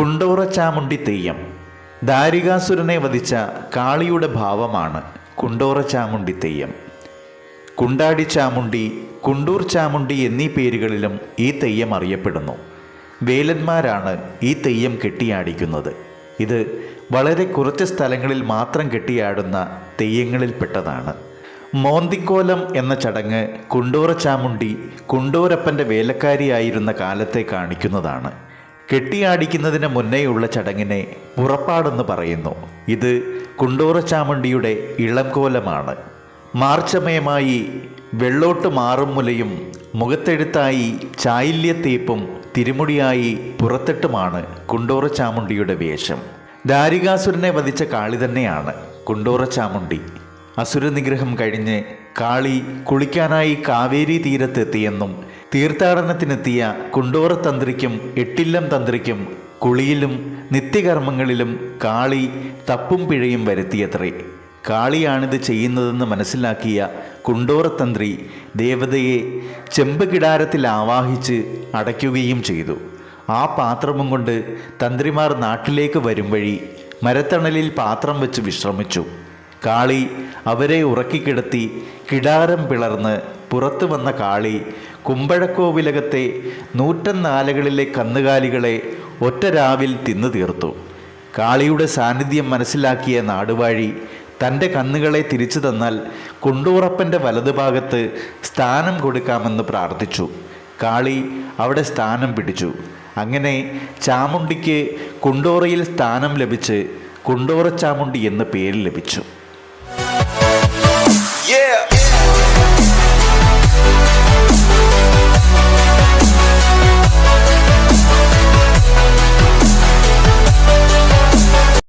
കുണ്ടോറ ചാമുണ്ടി തെയ്യം. ദാരികാസുരനെ വധിച്ച കാളിയുടെ ഭാവമാണ് കുണ്ടോറ ചാമുണ്ടി തെയ്യം. കുണ്ടാടി ചാമുണ്ടി കുണ്ടൂർ ചാമുണ്ടി എന്നീ പേരുകളിലും ഈ തെയ്യം അറിയപ്പെടുന്നു. വേലന്മാരാണ് ഈ തെയ്യം കെട്ടിയാടിക്കുന്നത്. ഇത് വളരെ കുറച്ച് സ്ഥലങ്ങളിൽ മാത്രം കെട്ടിയാടുന്ന തെയ്യങ്ങളിൽപ്പെട്ടതാണ്. മോന്തിക്കോലം എന്ന ചടങ്ങ് കുണ്ടോറ ചാമുണ്ടി കുണ്ടോരപ്പന്റെ വേലക്കാരിയായിരുന്ന കാലത്തെ കാണിക്കുന്നതാണ്. കെട്ടിയാടിക്കുന്നതിന് മുന്നേയുള്ള ചടങ്ങിനെ പുറപ്പാടെന്ന് പറയുന്നു. ഇത് കുണ്ടൂറ ചാമുണ്ടിയുടെ ഇളംകോലമാണ്. മാർച്ചമയമായി വെള്ളോട്ട് മാറും മുലയും മുഖത്തെഴുത്തായി ചായില്യത്തേപ്പും തിരുമുടിയായി പുറത്തിട്ടുമാണ് കുണ്ടോറ ചാമുണ്ടിയുടെ വേഷം. ദാരികാസുരനെ വധിച്ച കാളി തന്നെയാണ് കുണ്ടോറ ചാമുണ്ടി അസുരനിഗ്രഹം കഴിഞ്ഞ് കാളി കുളിക്കാനായി കാവേരി തീരത്തെത്തിയെന്നും തീർത്ഥാടനത്തിനെത്തിയ കുണ്ടോറ തന്ത്രിക്കും എട്ടില്ലം തന്ത്രിക്കും കുളിയിലും നിത്യകർമ്മങ്ങളിലും കാളി തപ്പും പിഴയും വരുത്തിയത്രേ. കാളിയാണിത് ചെയ്യുന്നതെന്ന് മനസ്സിലാക്കിയ കുണ്ടോറത്തന്ത്രി ദേവതയെ ചെമ്പ് കിടാരത്തിൽ ആവാഹിച്ച് അടയ്ക്കുകയും ചെയ്തു. ആ പാത്രവും കൊണ്ട് തന്ത്രിമാർ നാട്ടിലേക്ക് വരും വഴി മരത്തണലിൽ പാത്രം വെച്ച് വിശ്രമിച്ചു. കാളി അവരെ ഉറക്കിക്കിടത്തി കിടാരം പിളർന്ന് പുറത്തു വന്ന കാളി കുമ്പഴക്കോവിലകത്തെ നൂറ്റന്നാലകളിലെ കന്നുകാലികളെ ഒറ്റ രാവിൽ തിന്നു തീർത്തു. കാളിയുടെ സാന്നിധ്യം മനസ്സിലാക്കിയ നാടുവാഴി തന്റെ കന്നുകളെ തിരിച്ചു തന്നാൽ കുണ്ടൂറപ്പന്റെ വലതുഭാഗത്ത് സ്ഥാനം കൊടുക്കാമെന്ന് പ്രാർത്ഥിച്ചു. കാളി അവിടെ സ്ഥാനം പിടിച്ചു. അങ്ങനെ ചാമുണ്ടിക്ക് കുണ്ടോറയിൽ സ്ഥാനം ലഭിച്ച് കുണ്ടോറ ചാമുണ്ടി എന്ന പേര് ലഭിച്ചു. Yeah.